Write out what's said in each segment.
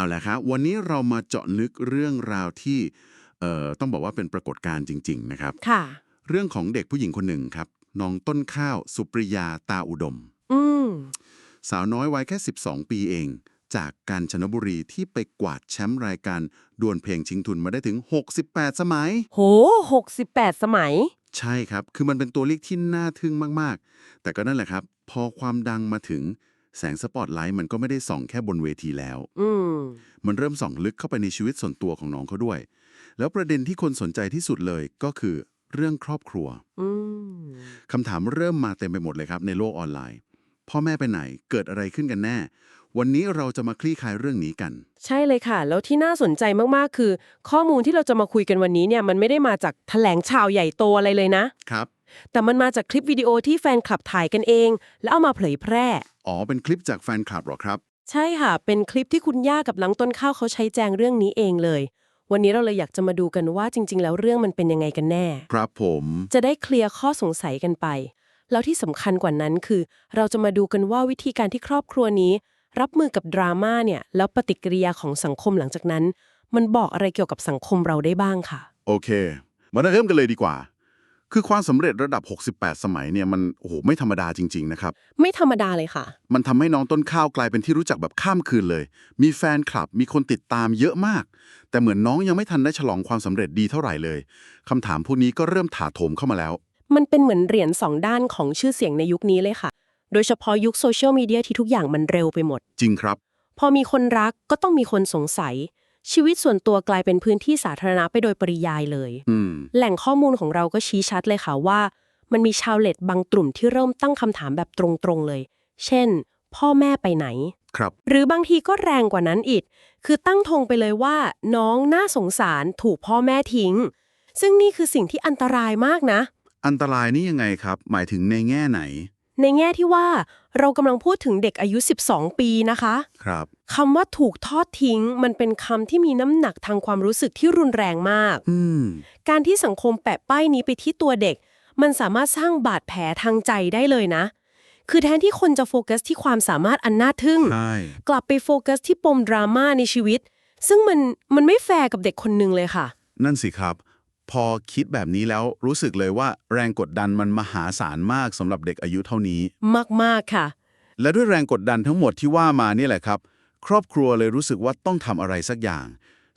เอาละครับวันนี้เรามาเจาะลึกเรื่องราวที่เอ่อต้องบอกว่าเป็นปรากฏการณ์จริง ๆ นะครับ ค่ะ เรื่องของเด็กผู้หญิงคนหนึ่งครับน้องต้นข้าวสุปริยาตาอุดม อืม สาวน้อยวัยแค่ 12 ปีเอง จากกาญจนบุรีที่ไปกวาดแชมป์รายการดวลเพลงชิงทุนมาได้ถึง 68 สมัย โหหกสิบแปดสมัย ใช่ครับ คือมันเป็นตัวเลขที่น่าทึ่งมาก ๆ แต่ก็นั่นแหละครับ พอความดังมาถึง แสงสปอตไลท์มันก็ไม่ได้ส่องแค่บนเวทีแล้ว อืม มันเริ่มส่องลึกเข้าไปในชีวิตส่วนตัวของน้องเขาด้วย แล้วประเด็นที่คนสนใจที่สุดเลยก็คือเรื่องครอบครัว อืม คำถามเริ่มมาเต็มไปหมดเลยครับในโลกออนไลน์ พ่อแม่ไปไหนเกิดอะไรขึ้นกันแน่ วันนี้เราจะมาคลี่คลายเรื่องนี้กัน ใช่เลยค่ะ แล้วที่น่าสนใจมากๆ คือ ข้อมูลที่เราจะมาคุยกันวันนี้เนี่ยมันไม่ได้มาจากแถลงข่าวใหญ่โตอะไรเลยนะ ครับ แต่มันมาจากคลิปวิดีโอที่แฟนคลับถ่ายกันเอง แล้วเอามาเผยแพร่ อ๋อ เป็นคลิปจากแฟนคลับเหรอครับ ใช่ค่ะ เป็นคลิปที่คุณย่ากับหลังต้นข้าวเขาใช้แจงเรื่องนี้เองเลย วันนี้เราเลยอยากจะมาดูกันว่าจริง ๆ แล้วเรื่องมันเป็นยังไงกันแน่ ครับผม จะได้เคลียร์ข้อสงสัยกันไป แล้วที่สำคัญกว่านั้นคือ เราจะมาดูกันว่าวิธีการที่ครอบครัวนี้ รับมือกับดราม่าเนี่ยแล้วปฏิกิริยาของสังคมหลังจากนั้น มันบอกอะไรเกี่ยวกับสังคมเราได้บ้างค่ะ โอเค มาเริ่มกันเลยดีกว่า คือความสำเร็จระดับ 68 สมัยเนี่ยมันโอ้โหไม่ธรรมดาจริง ๆ นะครับ ไม่ธรรมดาเลยค่ะ มันทำให้น้องต้นข้าวกลายเป็นที่รู้จักแบบข้ามคืนเลย มีแฟนคลับ มีคนติดตามเยอะมาก แต่เหมือนน้องยังไม่ทันได้ฉลองความสำเร็จดีเท่าไหร่เลยคำถามพวกนี้ก็เริ่มถาโถมเข้ามาแล้ว มันเป็นเหมือนเหรียญสองด้านของชื่อเสียงในยุคนี้เลยค่ะ โดยเฉพาะยุคโซเชียลมีเดียที่ทุกอย่างมันเร็วไปหมด จริงครับ พอมีคนรักก็ต้องมีคนสงสัย ชีวิตส่วนตัวกลายเป็นพื้นที่สาธารณะไปโดยปริยายเลย อืม แหล่งข้อมูลของเราก็ชี้ชัดเลยค่ะว่า มันมีชาวเน็ตบางกลุ่มที่เริ่มตั้งคำถามแบบตรงๆเลย เช่น พ่อแม่ไปไหน ครับ หรือบางทีก็แรงกว่านั้นอีก คือตั้งธงไปเลยว่า น้องน่าสงสารถูกพ่อแม่ทิ้ง ซึ่งนี่คือสิ่งที่อันตรายมากนะ อันตรายนี่ยังไงครับ หมายถึงในแง่ไหน ในแง่ที่ว่าเรากำลังพูดถึงเด็กอายุ 12 ปีนะคะครับคำว่าถูกทอดทิ้ง มันเป็นคำที่มีน้ำหนักทางความรู้สึกที่รุนแรงมาก อืมการที่สังคมแปะป้ายนี้ไปที่ตัวเด็ก มันสามารถสร้างบาดแผลทางใจได้เลยนะ คือแทนที่คนจะโฟกัสที่ความสามารถอันน่าทึ่ง ใช่กลับไปโฟกัสที่ปมดราม่าในชีวิต ซึ่งมันมันไม่แฟร์กับเด็กคนหนึ่งเลยค่ะ นั่นสิครับ พอคิดแบบนี้แล้วรู้สึกเลยว่าแรงกดดันมันมหาศาลมากสำหรับเด็กอายุเท่านี้ มากๆค่ะ และด้วยแรงกดดันทั้งหมดที่ว่ามานี่แหละครับ ครอบครัวเลยรู้สึกว่าต้องทำอะไรสักอย่าง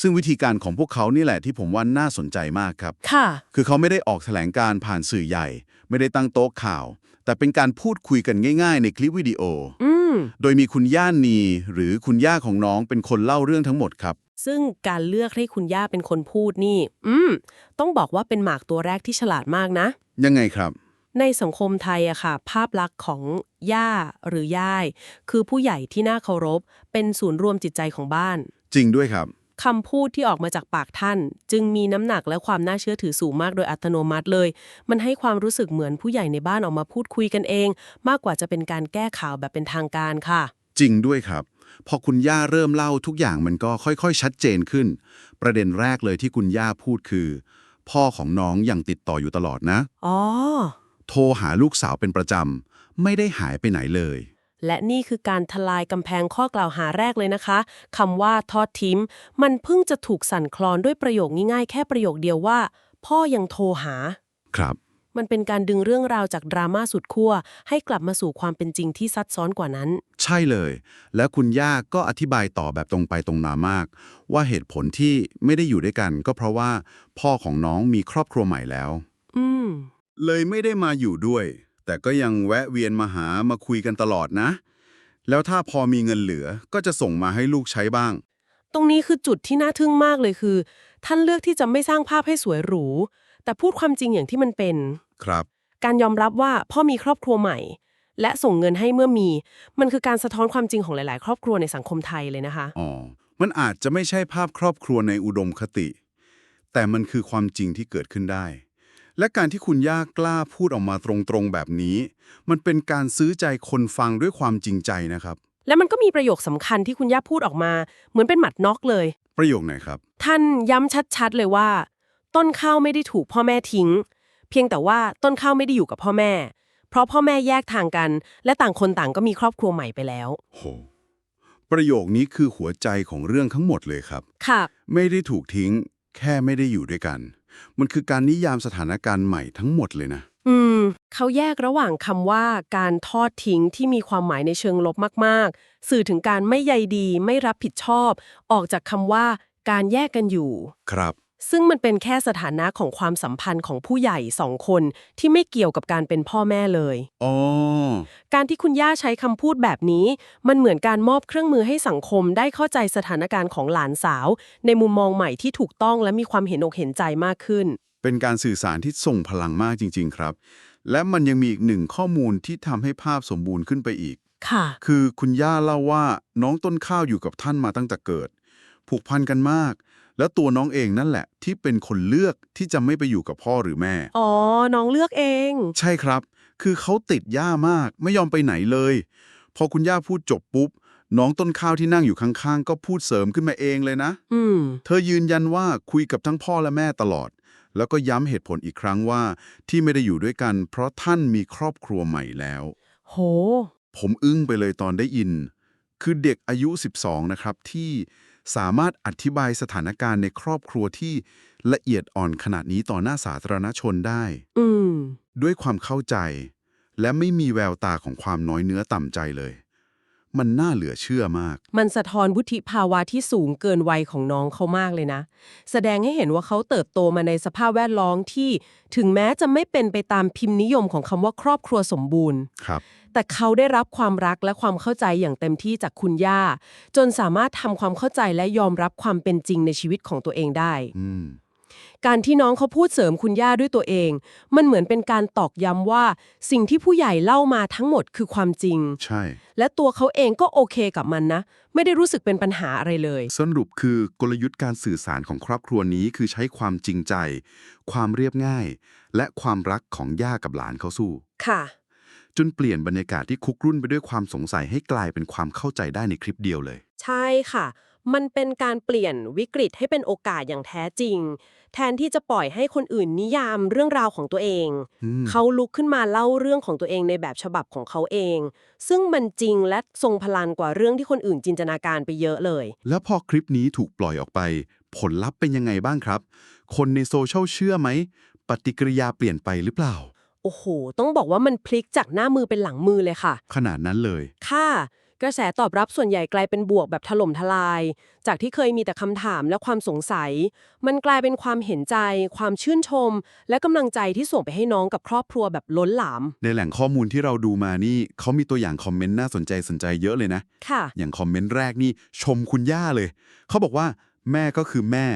ซึ่งวิธีการของพวกเขานี่แหละที่ผมว่าน่าสนใจมากครับ ค่ะ คือเขาไม่ได้ออกแถลงการผ่านสื่อใหญ่ ไม่ได้ตั้งโต๊ะข่าว แต่เป็นการพูดคุยกันง่าย ๆ ในคลิปวิดีโอ อืม โดยมีคุณย่านีหรือคุณย่าของน้องเป็นคนเล่าเรื่องทั้งหมดครับ ซึ่งการเลือกให้คุณย่าเป็นคนพูดนี่ อืม ต้องบอกว่าเป็นหมากตัวแรกที่ฉลาดมากนะ ยังไงครับ ในสังคมไทยอะค่ะ ภาพลักษณ์ของย่าหรือย่าย คือผู้ใหญ่ที่น่าเคารพ เป็นศูนย์รวมจิตใจของบ้าน จริงด้วยครับคำพูดที่ออกมาจากปากท่าน จึงมีน้ำหนักและความน่าเชื่อถือสูงมากโดยอัตโนมัติเลย มันให้ความรู้สึกเหมือนผู้ใหญ่ในบ้านออกมาพูดคุยกันเอง มากกว่าจะเป็นการแก้ข่าวแบบเป็นทางการค่ะ จริงด้วยครับ พอคุณย่าเริ่มเล่าทุกอย่างมันก็ค่อยๆ ชัดเจนขึ้น ประเด็นแรกเลยที่คุณย่าพูดคือ พ่อของน้องยังติดต่ออยู่ตลอดนะ อ๋อ โทรหาลูกสาวเป็นประจำ ไม่ได้หายไปไหนเลย และนี่คือการทลายกำแพงข้อกล่าวหาแรกเลยนะคะคำว่าทอดทิ้ม มันเพิ่งจะถูกสั่นคลอนด้วยประโยคง่ายๆแค่ประโยคเดียวว่า พ่อยังโทรหา ครับ มันเป็นการดึงเรื่องราวจากดราม่าสุดขั้วให้กลับมาสู่ความเป็นจริงที่ซับซ้อนกว่านั้น ใช่เลย และคุณย่าก็อธิบายต่อแบบตรงไปตรงมามาก ว่าเหตุผลที่ไม่ได้อยู่ด้วยกัน ก็เพราะว่าพ่อของน้องมีครอบครัวใหม่แล้ว อืม เลยไม่ได้มาอยู่ด้วย แต่ก็ยังแวะเวียนมาหามาคุยกันตลอดนะ แล้วถ้าพอมีเงินเหลือก็จะส่งมาให้ลูกใช้บ้าง ตรงนี้คือจุดที่น่าทึ่งมากเลยคือ ท่านเลือกที่จะไม่สร้างภาพให้สวยหรู แต่พูดความจริงอย่างที่มันเป็น ครับ การยอมรับว่าพ่อมีครอบครัวใหม่ และส่งเงินให้เมื่อมี มันคือการสะท้อนความจริงของหลาย ๆ ครอบครัวในสังคมไทยเลยนะคะ อ๋อ มันอาจจะไม่ใช่ภาพครอบครัวในอุดมคติ แต่มันคือความจริงที่เกิดขึ้นได้ และการที่คุณย่ากล้าพูดออกมาตรง ๆ แบบนี้ มันเป็นการซื้อใจคนฟังด้วยความจริงใจนะครับ และมันก็มีประโยคสำคัญที่คุณย่าพูดออกมา เหมือนเป็นหมัดน็อกเลย ประโยคไหนครับ ท่านย้ำชัดๆเลยว่า ต้นข้าวไม่ได้ถูกพ่อแม่ทิ้ง เพียงแต่ว่าต้นข้าวไม่ได้อยู่กับพ่อแม่ เพราะพ่อแม่แยกทางกัน และต่างคนต่างก็มีครอบครัวใหม่ไปแล้ว โห ประโยคนี้คือหัวใจของเรื่องทั้งหมดเลยครับ ค่ะ ไม่ได้ถูกทิ้ง แค่ไม่ได้อยู่ด้วยกัน มันคือการนิยามสถานการณ์ใหม่ทั้งหมดเลยนะ อืม เขาแยกระหว่างคำว่าการทอดทิ้งที่มีความหมายในเชิงลบมากๆ สื่อถึงการไม่ใยดีไม่รับผิดชอบ ออกจากคำว่าการแยกกันอยู่ ครับ ซึ่งมันเป็นแค่สถานะของความสัมพันธ์ของผู้ใหญ่สองคนที่ไม่เกี่ยวกับการเป็นพ่อแม่เลยอ๋อการที่คุณย่าใช้คำพูดแบบนี้ มันเหมือนการมอบเครื่องมือให้สังคมได้เข้าใจสถานการณ์ของหลานสาว ในมุมมองใหม่ที่ถูกต้องและมีความเห็นอกเห็นใจมากขึ้น เป็นการสื่อสารที่ส่งพลังมากจริง ๆ ครับ และมันยังมีอีกหนึ่งข้อมูลที่ทำให้ภาพสมบูรณ์ขึ้นไปอีก ค่ะ คือคุณย่าเล่าว่าน้องต้นข้าวอยู่กับท่านมาตั้งแต่เกิด ผูกพันกันมาก แล้วตัวน้องเองนั่นแหละ ที่เป็นคนเลือกที่จะไม่ไปอยู่กับพ่อหรือแม่ อ๋อ น้องเลือกเอง ใช่ครับ คือเขาติดย่ามากไม่ยอมไปไหนเลย พอคุณย่าพูดจบปุ๊บ น้องต้นข้าวที่นั่งอยู่ข้างๆ ก็พูดเสริมขึ้นมาเองเลยนะ อืม เธอยืนยันว่าคุยกับทั้งพ่อและแม่ตลอด แล้วก็ย้ำเหตุผลอีกครั้งว่าที่ไม่ได้อยู่ด้วยกัน เพราะท่านมีครอบครัวใหม่แล้ว โห ผมอึ้งไปเลยตอนได้ยิน คือเด็กอายุ 12 นะครับที่ สามารถอธิบายสถานการณ์ในครอบครัวที่ละเอียดอ่อนขนาดนี้ต่อหน้าสาธารณชนได้ อืม ด้วยความเข้าใจ และไม่มีแววตาของความน้อยเนื้อต่ำใจเลย มันน่าเหลือเชื่อมาก มันสะท้อนวุฒิภาวะที่สูงเกินวัยของน้องเขามากเลยนะ แสดงให้เห็นว่าเขาเติบโตมาในสภาพแวดล้อมที่ ถึงแม้จะไม่เป็นไปตามพิมพ์นิยมของคำว่าครอบครัวสมบูรณ์ ครับ แต่เขาได้รับความรักและความเข้าใจอย่างเต็มที่จากคุณย่า จนสามารถทำความเข้าใจและยอมรับความเป็นจริงในชีวิตของตัวเองได้อืมการที่น้องเขาพูดเสริมคุณย่าด้วยตัวเอง มันเหมือนเป็นการตอกย้ำว่า สิ่งที่ผู้ใหญ่เล่ามาทั้งหมดคือความจริง ใช่ และตัวเขาเองก็โอเคกับมันนะ ไม่ได้รู้สึกเป็นปัญหาอะไรเลย สรุปคือกลยุทธ์การสื่อสารของครอบครัวนี้คือใช้ความจริงใจ ความเรียบง่าย และความรักของย่ากับหลานเขาสู้ ค่ะ จนเปลี่ยนบรรยากาศที่คุกรุ่นไปด้วยความสงสัยให้กลายเป็นความเข้าใจได้ในคลิปเดียวเลย ใช่ค่ะ มันเป็นการเปลี่ยนวิกฤตให้เป็นโอกาสอย่างแท้จริง แทนที่จะปล่อยให้คนอื่นนิยามเรื่องราวของตัวเองอืมเขาลุกขึ้นมาเล่าเรื่องของตัวเองในแบบฉบับของเขาเอง ซึ่งมันจริงและทรงพลังกว่าเรื่องที่คนอื่นจินตนาการไปเยอะเลย แล้วพอคลิปนี้ถูกปล่อยออกไป ผลลัพธ์เป็นยังไงบ้างครับ คนในโซเชียลเชื่อไหม ปฏิกิริยาเปลี่ยนไปหรือเปล่า โอ้โห ต้องบอกว่ามันพลิกจากหน้ามือเป็นหลังมือเลยค่ะ ขนาดนั้นเลย ค่ะ กระแสตอบรับส่วนใหญ่กลายเป็นบวกแบบถล่มทลาย จากที่เคยมีแต่คำถามและความสงสัย มันกลายเป็นความเห็นใจ ความชื่นชม และกำลังใจที่ส่งไปให้น้องกับครอบครัวแบบล้นหลาม ในแหล่งข้อมูลที่เราดูมานี่เขามีตัวอย่างคอมเมนต์น่าสนใจสนใจเยอะเลยนะ ค่ะ อย่างคอมเมนต์แรกนี่ชมคุณย่าเลย เขาบอกว่า แม่ก็คือแม่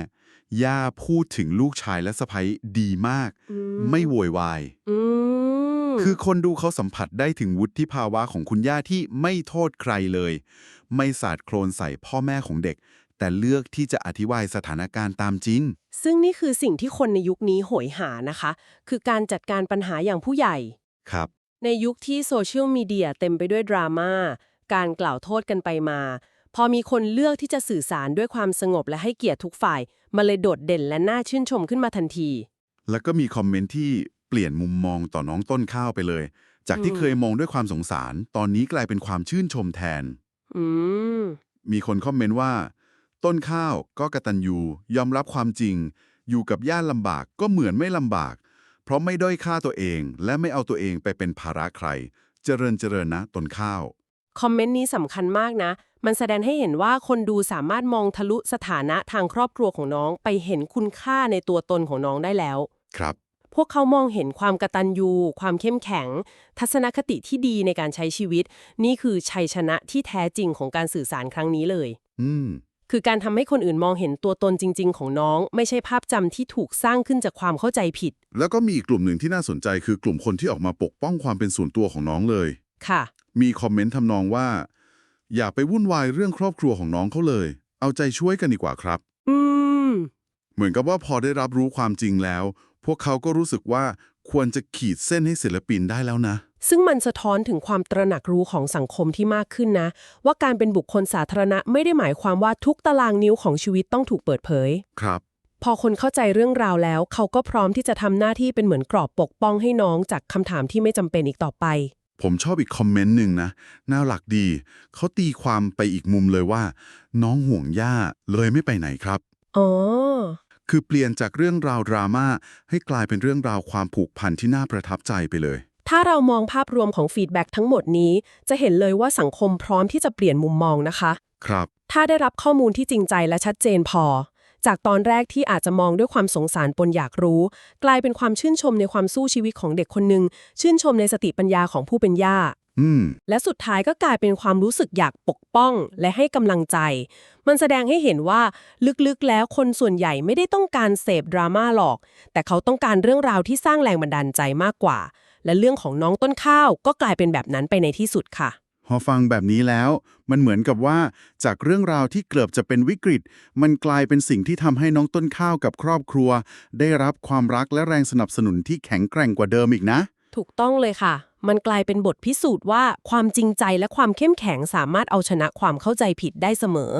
ย่าพูดถึงลูกชายและสะใภ้ดีมากอืมไม่โวยวาย อืมคือคนดูเขาสัมผัสได้ถึงวุฒิภาวะของคุณย่าที่ไม่โทษใครเลย ไม่สาดโครนใส่พ่อแม่ของเด็ก แต่เลือกที่จะอธิบายสถานการณ์ตามจริง ซึ่งนี่คือสิ่งที่คนในยุคนี้โหยหานะคะ คือการจัดการปัญหาอย่างผู้ใหญ่ ครับ ในยุคที่โซเชียลมีเดียเต็มไปด้วยดราม่าการกล่าวโทษกันไปมา พอมีคนเลือกที่จะสื่อสารด้วยความสงบและให้เกียรติทุกฝ่ายมันเลยโดดเด่นและน่าชื่นชมขึ้นมาทันที แล้วก็มีคอมเมนต์ที่เปลี่ยนมุมมองต่อน้องต้นข้าวไปเลย จากที่อืมเคยมองด้วยความสงสาร ตอนนี้กลายเป็นความชื่นชมแทน อืม มีคนคอมเมนต์ว่า ต้นข้าวก็กระตันยูยอมรับความจริง อยู่กับย่าลำบากก็เหมือนไม่ลำบาก เพราะไม่ด้อยค่าตัวเอง และไม่เอาตัวเองไปเป็นภาระใคร เจริญเจริญนะต้นข้าว คอมเมนต์นี้สำคัญมากนะ มันแสดงให้เห็นว่าคนดูสามารถมองทะลุสถานะทางครอบครัวของน้องไปเห็นคุณค่าในตัวตนของน้องได้แล้ว ครับ พวกเขามองเห็นความกระตันยู ความเข้มแข็ง ทัศนคติที่ดีในการใช้ชีวิต นี่คือชัยชนะที่แท้จริงของการสื่อสารครั้งนี้เลย อืม คือการทำให้คนอื่นมองเห็นตัวตนจริง ๆ ของน้อง ไม่ใช่ภาพจำที่ถูกสร้างขึ้นจากความเข้าใจผิด แล้วก็มีอีกกลุ่มหนึ่งที่น่าสนใจคือกลุ่มคนที่ออกมาปกป้องความเป็นส่วนตัวของน้องเลย ค่ะ มีคอมเมนต์ทำนองว่า อย่าไปวุ่นวายเรื่องครอบครัวของน้องเขาเลย เอาใจช่วยกันดีกว่าครับ อืม เหมือนกับว่าพอได้รับรู้ความจริงแล้ว พวกเขาก็รู้สึกว่าควรจะขีดเส้นให้ศิลปินได้แล้วนะ ซึ่งมันสะท้อนถึงความตระหนักรู้ของสังคมที่มากขึ้นนะ ว่าการเป็นบุคคลสาธารณะไม่ได้หมายความว่าทุกตารางนิ้วของชีวิตต้องถูกเปิดเผย ครับ พอคนเข้าใจเรื่องราวแล้ว เขาก็พร้อมที่จะทำหน้าที่เป็นเหมือนกรอบปกป้องให้น้องจากคำถามที่ไม่จำเป็นอีกต่อไป ผมชอบอีกคอมเมนต์หนึ่งนะน่าหลักดี เขาตีความไปอีกมุมเลยว่า น้องห่วงย่าเลยไม่ไปไหนครับ อ๋อ คือเปลี่ยนจากเรื่องราวดราม่าให้กลายเป็นเรื่องราวความผูกพันที่น่าประทับใจไปเลย ถ้าเรามองภาพรวมของฟีดแบ็กทั้งหมดนี้ จะเห็นเลยว่าสังคมพร้อมที่จะเปลี่ยนมุมมองนะคะ ครับ ถ้าได้รับข้อมูลที่จริงใจและชัดเจนพอ จากตอนแรกที่อาจจะมองด้วยความสงสารปนอยากรู้ กลายเป็นความชื่นชมในความสู้ชีวิตของเด็กคนหนึ่งชื่นชมในสติปัญญาของผู้เป็นย่าอืมและสุดท้ายก็กลายเป็นความรู้สึกอยากปกป้องและให้กำลังใจ มันแสดงให้เห็นว่าลึกๆ แล้วคนส่วนใหญ่ไม่ได้ต้องการเสพดราม่าหรอก แต่เขาต้องการเรื่องราวที่สร้างแรงบันดาลใจมากกว่า และเรื่องของน้องต้นข้าวก็กลายเป็นแบบนั้นไปในที่สุดค่ะ พอฟังแบบนี้แล้ว มันเหมือนกับว่าจากเรื่องราวที่เกือบจะเป็นวิกฤต มันกลายเป็นสิ่งที่ทำให้น้องต้นข้าวกับครอบครัว ได้รับความรักและแรงสนับสนุนที่แข็งแกร่งกว่าเดิมอีกนะ ถูกต้องเลยค่ะ มันกลายเป็นบทพิสูจน์ว่าความจริงใจและความเข้มแข็งสามารถเอาชนะความเข้าใจผิดได้เสมอ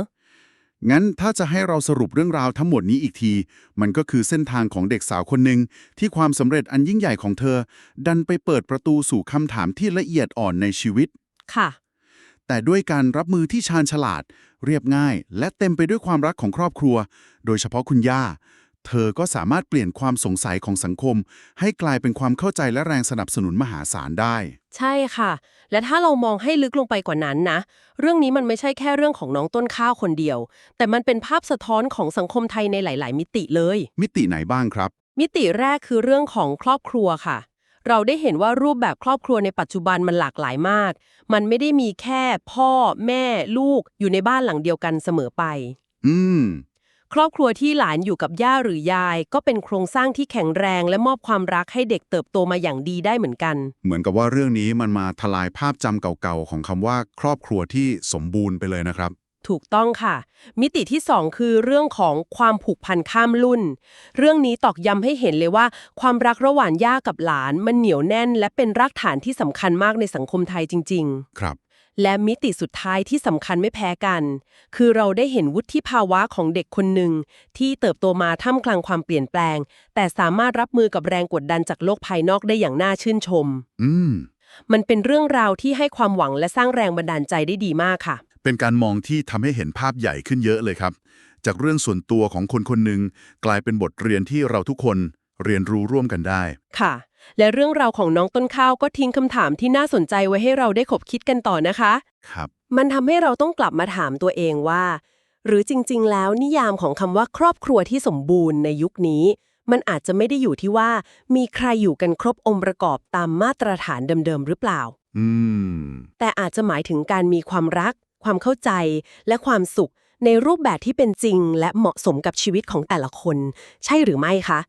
งั้นถ้าจะให้เราสรุปเรื่องราวทั้งหมดนี้อีกที มันก็คือเส้นทางของเด็กสาวคนหนึ่งที่ความสำเร็จอันยิ่งใหญ่ของเธอ ดันไปเปิดประตูสู่คำถามที่ละเอียดอ่อนในชีวิต ค่ะ แต่ด้วยการรับมือที่ชาญฉลาด เรียบง่าย และเต็มไปด้วยความรักของครอบครัว โดยเฉพาะคุณย่า เธอก็สามารถเปลี่ยนความสงสัยของสังคม ให้กลายเป็นความเข้าใจและแรงสนับสนุนมหาศาลได้ ใช่ค่ะ และถ้าเรามองให้ลึกลงไปกว่านั้นนะ เรื่องนี้มันไม่ใช่แค่เรื่องของน้องต้นข้าวคนเดียว แต่มันเป็นภาพสะท้อนของสังคมไทยในหลาย ๆ มิติเลย มิติไหนบ้างครับ มิติแรกคือเรื่องของครอบครัวค่ะ เราได้เห็นว่ารูปแบบครอบครัวในปัจจุบันมันหลากหลายมาก มันไม่ได้มีแค่พ่อ แม่ลูกอยู่ในบ้านหลังเดียวกันเสมอไป อืม ครอบครัวที่หลานอยู่กับย่าหรือยาย ก็เป็นโครงสร้างที่แข็งแรง และมอบความรักให้เด็กเติบโตมาอย่างดีได้เหมือนกัน เหมือนกับว่าเรื่องนี้มันมาทลายภาพจำเก่าๆของคำว่า ครอบครัวที่สมบูรณ์ไปเลยนะครับ ถูกต้องค่ะ มิติที่สองคือเรื่องของความผูกพันข้ามรุ่น เรื่องนี้ตอกย้ำให้เห็นเลยว่า ความรักระหว่างย่ากับหลาน มันเหนียวแน่น และเป็นรากฐานที่สำคัญมากในสังคมไทยจริงครับๆและมิติสุดท้ายที่สำคัญไม่แพ้กัน คือเราได้เห็นวุฒิภาวะของเด็กคนหนึ่ง ที่เติบโตมาท่ามกลางความเปลี่ยนแปลง แต่สามารถรับมือกับแรงกดดันจากโลกภายนอกได้อย่างน่าชื่นชม อืมมันเป็นเรื่องราวที่ให้ความหวังและสร้างแรงบันดาลใจได้ดีมากค่ะ เป็นการมองที่ทำให้เห็นภาพใหญ่ขึ้นเยอะเลยครับ จากเรื่องส่วนตัวของคนคนหนึ่งกลายเป็นบทเรียนที่เราทุกคนเรียนรู้ร่วมกันได้ ค่ะ และเรื่องราวของน้องต้นข้าวก็ทิ้งคำถามที่น่าสนใจไว้ให้เราได้ขบคิดกันต่อนะคะ ครับ มันทำให้เราต้องกลับมาถามตัวเองว่า หรือจริง ๆ แล้วนิยามของคำว่าครอบครัวที่สมบูรณ์ในยุคนี้ มันอาจจะไม่ได้อยู่ที่ว่า มีใครอยู่กันครบองค์ประกอบตามมาตรฐานเดิมๆหรือเปล่า อืม แต่อาจจะหมายถึงการมีความรัก ความเข้าใจ และความสุขในรูปแบบที่เป็นจริง และเหมาะสมกับชีวิตของแต่ละคน ใช่หรือไม่คะ